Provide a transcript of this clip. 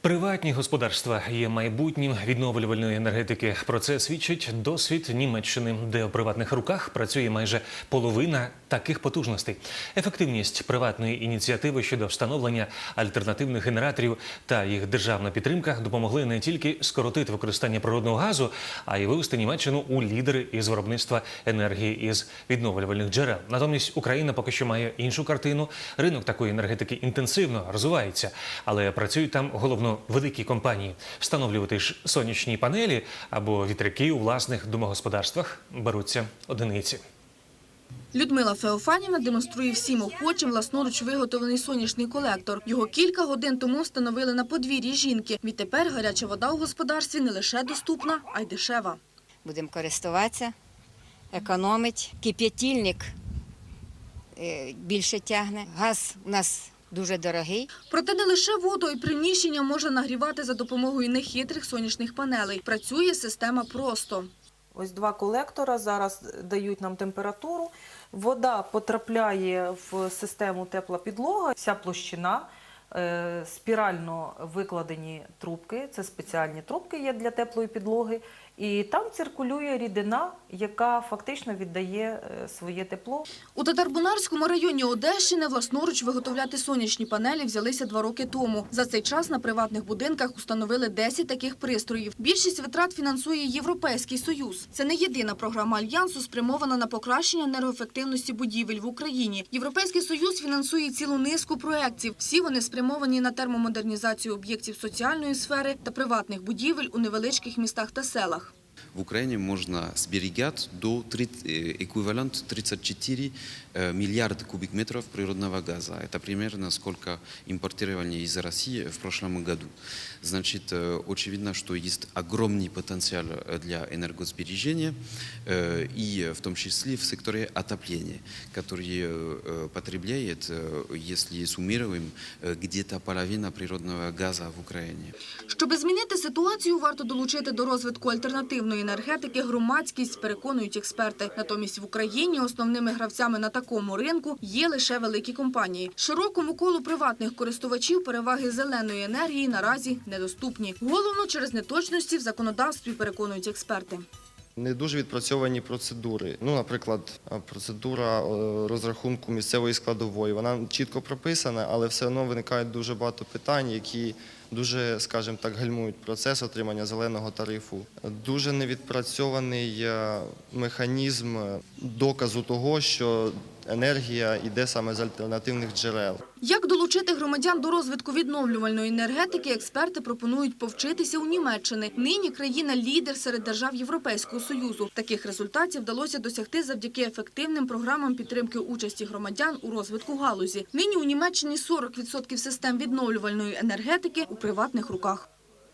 Приватні господарства є майбутнім відновлювальної енергетики. Про це свідчить досвід Німеччини, де у приватних руках працює майже половина таких потужностей. Ефективність приватної ініціативи щодо встановлення альтернативних генераторів та їх державна підтримка допомогли не тільки скоротити використання природного газу, а й вивести Німеччину у лідери із виробництва енергії із відновлювальних джерел. Натомість Україна поки що має іншу картину. Ринок такої енергетики інтенсивно розвивається, але працюють там головно великі компанії. Встановлювати ж сонячні панелі або вітряки у власних домогосподарствах беруться одиниці. Людмила Феофанівна демонструє всім охочим власноруч виготовлений сонячний колектор. Його кілька годин тому встановили на подвір'ї жінки. Відтепер гаряча вода у господарстві не лише доступна, а й дешева. будемо користуватися, економить. Кип'ятильник е, більше тягне. Газ у нас дуже дорогий. Проте не лише воду, й приміщення можна нагрівати за допомогою нехитрих сонячних панелей. Працює система просто. Ось два колектора зараз дають нам температуру. Вода потрапляє в систему тепла підлога. Вся площина, е, спірально викладені трубки, це спеціальні трубки є для теплої підлоги. І там циркулює рідина, яка фактично віддає е, своє тепло. У Татарбунарському районі Одещини власноруч виготовляти сонячні панелі взялися два роки тому. За цей час на приватних будинках установили 10 таких пристроїв. Більшість витрат фінансує Європейський Союз. Це не єдина програма Альянсу, спрямована на покращення енергоефективності будівель в Україні. Європейський Союз фінансує цілу низку проєктів. Всі вони спрямовані на термомодернізацію об'єктів соціальної сфери та приватних будівель у невеличких містах та селах. В Украине можно сберегать до 30, э, эквивалент 34 э, миллиарда кубик метров природного газа. Это примерно сколько импортировали из России в прошлом году. Значит, э, очевидно, что есть огромный потенциал э, для энергосбережения, э, и в том числе в секторе отопления, который э, э, потребляет, э, если суммируем, э, где-то половина природного газа в Украине. Щоби змінити ситуацію, варто долучити до розвитку альтернативної енергетики громадськість, переконують експерти. Натомість в Україні основними гравцями на такому ринку є лише великі компанії. Широкому колу приватних користувачів переваги зеленої енергії наразі недоступні. Головно через неточності в законодавстві, переконують експерти. Не дуже відпрацьовані процедури. Ну, наприклад, процедура е, розрахунку місцевої складової. Вона чітко прописана, але все одно виникає дуже багато питань, які дуже, скажімо так, гальмують процес отримання зеленого тарифу. Дуже невідпрацьований е, механізм доказу того, що енергія йде саме з альтернативних джерел. Як долучити громадян до розвитку відновлювальної енергетики, експерти пропонують повчитися у Німеччини. Нині країна лідер серед держав Європейського союзу. Таких результатів вдалося досягти завдяки ефективним програмам підтримки участі громадян у розвитку галузі. Нині у Німеччині 40% систем відновлювальної енергетики у приватних руках.